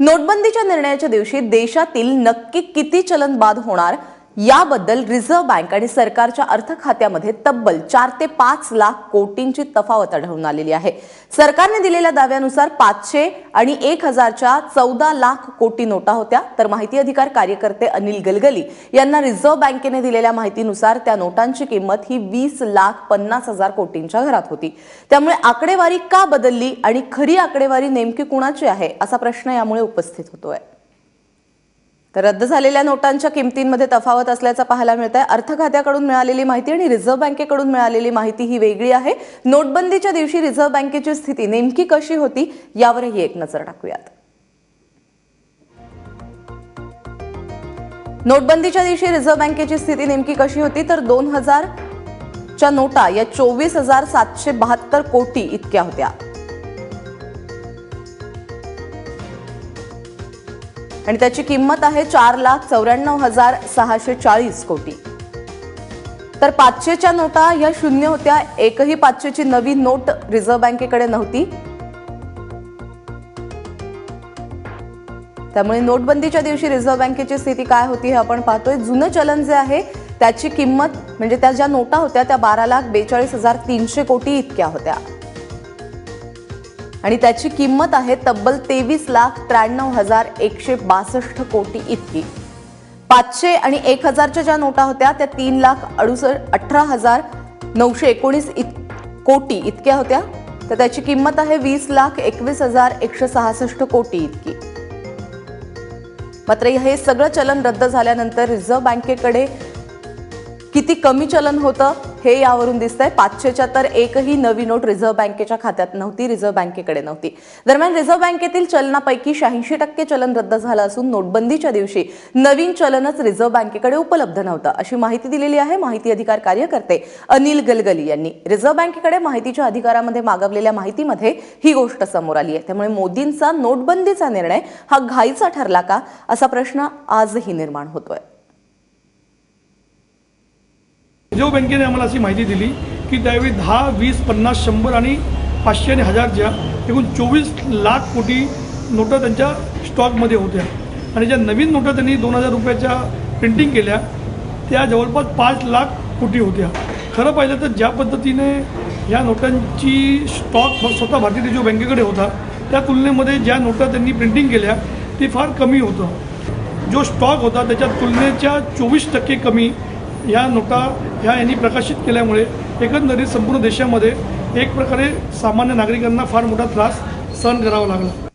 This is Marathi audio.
नोटबंदीच्या निर्णयाच्या दिवशी देशातील नक्की किती चलन बाद होणार याबद्दल रिझर्व्ह बँक आणि सरकारच्या अर्थ खात्यामध्ये तब्बल चार ते पाच लाख कोटींची तफावत आढळून आलेली आहे. सरकारने दिलेल्या दाव्यानुसार पाचशे आणि एक हजारच्या चौदा लाख कोटी नोटा होत्या. तर माहिती अधिकार कार्यकर्ते अनिल गलगली यांना रिझर्व्ह बँकेने दिलेल्या माहितीनुसार त्या नोटांची किंमत ही वीस लाख पन्नास हजार कोटींच्या घरात होती. त्यामुळे आकडेवारी का बदलली आणि खरी आकडेवारी नेमकी कुणाची आहे असा प्रश्न यामुळे उपस्थित होतोय. रद्द झालेल्या नोटांच्या किमतींमध्ये तफावत असल्याचं पाहायला मिळत आहे अर्थ खात्याकडून मिळालेली माहिती आणि रिझर्व्ह बँकेकडून मिळालेली माहिती ही वेगळी आहे. नोटबंदीच्या दिवशी रिझर्व्ह बँकेची स्थिती नेमकी कशी होती यावरही एक नजर टाकूयात. नोटबंदीच्या दिवशी रिझर्व्ह बँकेची स्थिती नेमकी कशी होती तर दोन हजार च्या नोटा या चोवीस हजार सातशे बहात्तर कोटी इतक्या होत्या. आणि त्याची किंमत आहे चार लाख चौऱ्याण्णव हजार सहाशे चाळीस कोटी. तर पाचशेच्या नोटा या शून्य होत्या एकही पाचशेची नवी नोट रिझर्व्ह बँकेकडे नव्हती. त्यामुळे नोटबंदीच्या दिवशी रिझर्व्ह बँकेची स्थिती काय होती हे आपण पाहतोय. जुनं चलन जे आहे त्याची किंमत म्हणजे त्या ज्या नोटा होत्या त्या बारा लाख बेचाळीस हजार तीनशे कोटी इतक्या होत्या. आणि त्याची किंमत आहे तब्बल तेवीस लाख त्र्याण्णव हजार एकशे बासष्ट कोटी इतकी. पाचशे आणि एक हजारच्या ज्या नोटा होत्या त्या तीन लाख अडुसष्ट अठरा हजार नऊशे एकोणीस इत कोटी इतक्या होत्या. तर त्याची किंमत आहे वीस लाख एकवीस हजार एकशे सहासष्ट कोटी इतकी. मात्र हे सगळं चलन रद्द झाल्यानंतर रिझर्व्ह बँकेकडे किती कमी चलन होतं हे यावरून दिसतंय पाचशेच्या तर एकही नवी नोट रिझर्व्ह बँकेच्या खात्यात नव्हती रिझर्व्ह बँकेकडे नव्हती. दरम्यान रिझर्व्ह बँकेतील चलनापैकी शहाऐंशी टक्के चलन रद्द झालं असून नोटबंदीच्या दिवशी नवीन चलनच रिझर्व्ह बँकेकडे उपलब्ध नव्हतं. अशी माहिती दिलेली आहे माहिती अधिकार कार्यकर्ते अनिल गलगली यांनी. रिझर्व्ह बँकेकडे माहितीच्या अधिकारामध्ये मागवलेल्या माहितीमध्ये ही गोष्ट समोर आली आहे. त्यामुळे मोदींचा नोटबंदीचा निर्णय हा घाईचा ठरला का असा प्रश्न आजही निर्माण होतोय. रिझर्व्ह बँकेने आम्हाला अशी माहिती दिली की त्यावेळी दहा वीस पन्नास शंभर आणि पाचशे आणि हजारच्या एकूण चोवीस लाख कोटी नोटा त्यांच्या स्टॉकमध्ये होत्या. आणि ज्या नवीन नोटा त्यांनी दोन हजार रुपयाच्या प्रिंटिंग केल्या त्या जवळपास पाच लाख कोटी होत्या. खरं पाहिलं तर ज्या पद्धतीने या नोटांची स्टॉक स्वतः भारतीय रिझर्व्ह बँकेकडे होता त्या तुलनेमध्ये ज्या नोटा त्यांनी प्रिंटिंग केल्या ते फार कमी होतं. जो स्टॉक होता त्याच्या तुलनेच्या चोवीस टक्के कमी या नोटा ह्या यांनी प्रकाशित केल्यामुळे एकंदरीत संपूर्ण देशामध्ये एक प्रकारे सामान्य नागरिकांना फार मोठा त्रास सहन करावा लागला.